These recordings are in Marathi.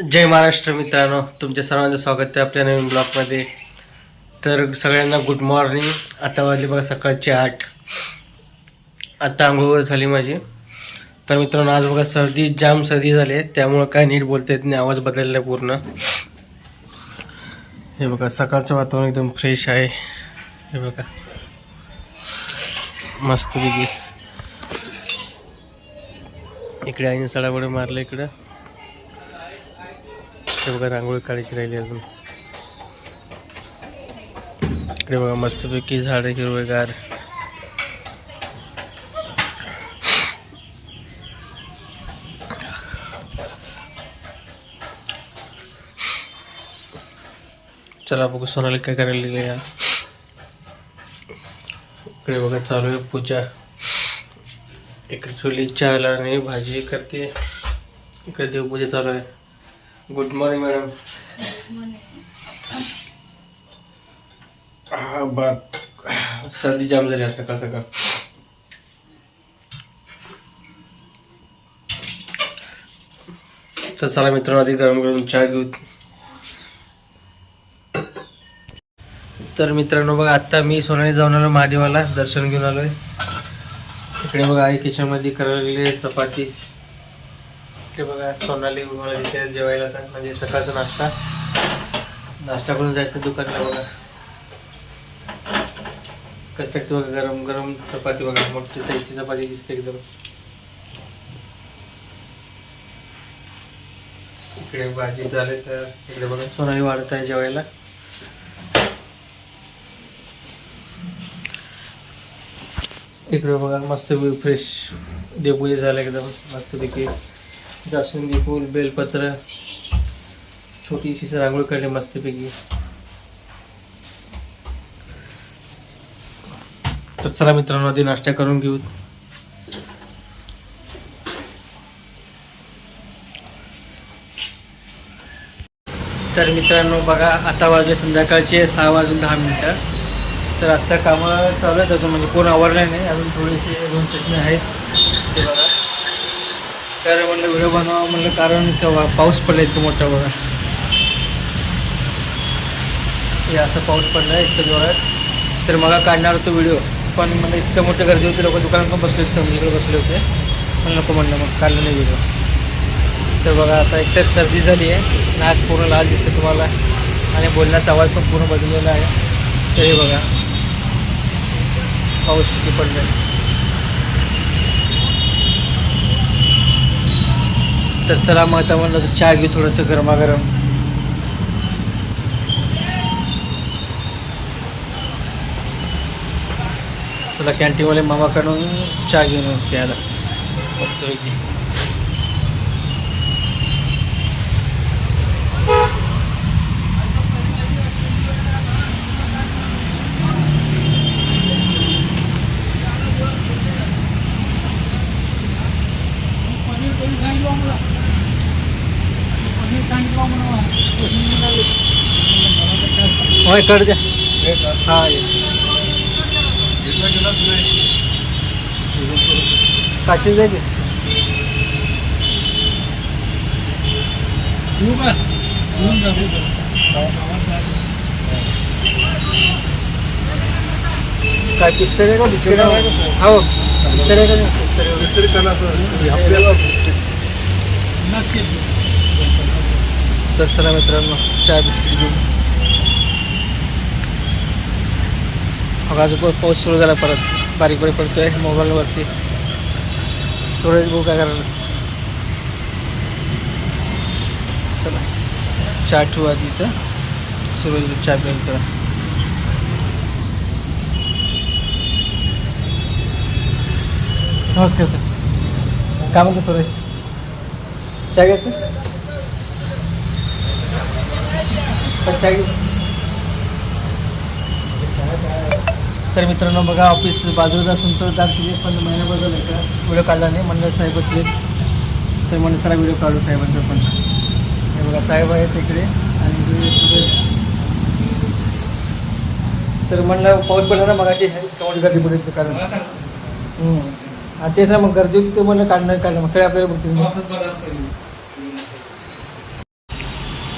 जय महाराष्ट्र मित्रांनो तुमच्या सर्वांचं स्वागत आहे आपल्या नवीन ब्लॉगमध्ये. तर सगळ्यांना गुड मॉर्निंग आता वाजली बघा सकाळचे आठ. आता आंघोळ झाली माझी. तर मित्रांनो आज बघा सर्दी जाम सर्दी झाली आहे त्यामुळं काय नीट बोलता येत नाही आवाज बदलला आहे पूर्ण. हे बघा सकाळचं वातावरण एकदम फ्रेश आहे. हे बघा. मस्तपैकी इकडे आईने सडाबड मारलं इकडं. इकडे बघा रांगोळी काढायची राहिली अजून. इकडे बघा मस्तपैकी झाड हिरवेगार. चला बघू सोनाली काय करायला या इकडे बघा चालू आहे पूजा. इकडे चुली चहाला आणि भाजी करते. इकडे देवपूजा चालू आहे. गुड मॉर्निंग मॅडम हा बात सर्दी जाम झाली सकाळ सकाळ. तर चला मित्रांनो आधी गरम गरम चहा घेऊ. तर मित्रांनो बघा आता मी सोनाली जाऊन आलो महादेवाला दर्शन घेऊन आलोय. इकडे बघा आई किचनमध्ये करायला चपाती. इकडे बघा सोनाली मला तिथे जेवायला आता म्हणजे सकाळचा नाश्ता. नाश्ता करून जायचं दुकानला बघा. कटकट बघा गरम गरम चपाती बघा. मोठी साईजची चपाती दिसते एकदम. इकडे भाजी झाले तर इकडे बघा सोनाली वाढत आहे जेवायला. इकडे बघा मस्त फ्रेश देवपूजा झालं एकदम मस्तपैकी. जास्वंदी फूल बेलपत्र छोटीशी रांगोळी काढली मस्तपैकी. तर चला मित्रांनो आधी नाश्ता करून घेऊ. तर मित्रांनो बघा आता वाजले संध्याकाळचे सहा वाजून दहा मिनटं. तर आत्ता कामं चालू आहेत अजून म्हणजे कोण आवरलं नाही अजून थोडेसे दोन चटणी आहेत. ते बघा. तर म्हणलं व्हिडिओ बनवा म्हणलं कारण तेव्हा पाऊस पडला इतकं मोठा बघा. हे असं पाऊस पडला आहे इतकं जोरात. तर मला काढणार होतो व्हिडिओ पण मला इतकं मोठं गर्दी होती लोक दुकानात पण बसले होते समजीकडे बसले होते. पण नको म्हणलं मग काढलं नाही व्हिडिओ. तर बघा आता एकतर सर्दी झाली आहे नाक पूर्ण लाल दिसते तुम्हाला आणि बोलण्याचा आवाज पण पूर्ण बदललेला आहे. तर हे बघा पाऊस किती पडला आहे तर चला मग आता म्हणलं तर चहा घेऊ थोडंसं गरमागरम. चला कॅन्टीनवाले मामाकडून चहा घेऊन येऊ प्यायला. मस्तपैकी. होय कर द्या. हा ये. काची जाईल काय पिस्तरी आहे का बिस्किट आहे का? हो पिस्तरी आहे. का नाही पिस्तरी तर चला मित्रांनो चहा बिस्किट घेऊन. मग अजून पाऊस सुरू झाला परत. बारीक बारीक पडतोय मोबाईलवरती. सुरेश भाऊ काय करणार. चला चहा ठेवू आधी इथं. सुरेश भाऊ चहा पिऊन करा. नमस्कार सर. काय म्हणतो सुरेश चहा घ्यायचं? तर मित्रांनो बघा ऑफिस बाजूला असून तर दाद किती? पण महिन्याभर झालं का? व्हिडिओ काढला नाही म्हणलं साहेब बसले तर म्हणलं चला व्हिडिओ काढू साहेबांचा पण. हे बघा साहेब आहेत तिकडे. आणि तर म्हणलं पाऊस पडला ना मग अशी कमाल गर्दी पडायचं कारण. आणि तेच ना मग गर्दी होती ते म्हणलं काढणं काढणं. मग सगळे आपल्याला बघतील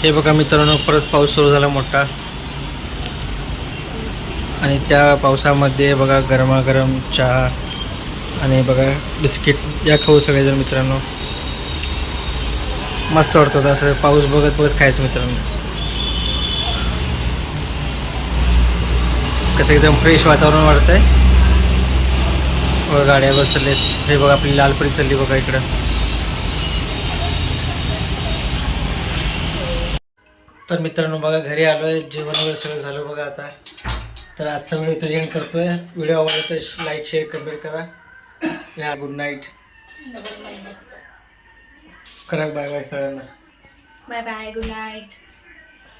हे बघा मित्रांनो परत पाऊस सुरू झाला मोठा. आणि त्या पावसामध्ये बघा गरमागरम चहा आणि बघा बिस्किट या खाऊ सगळेजण मित्रांनो. मस्त वाटतं असं पाऊस बघत बघत खायचं मित्रांनो. कसं एकदम फ्रेश वातावरण वाटतंय. बघा गाड्यावर चालले हे बघा आपली लालपरी चालली बघा इकडं. तर मित्रांनो बघा घरी आलोय. जेवण वगैरे सगळं झालं बघा आता. तर आजचा व्हिडिओ इथं एंड करतोय. व्हिडिओ आवडला तर लाईक शेअर कमेंट करा. गुड नाईट करा बाय बाय सगळ्यांना. Bye bye good night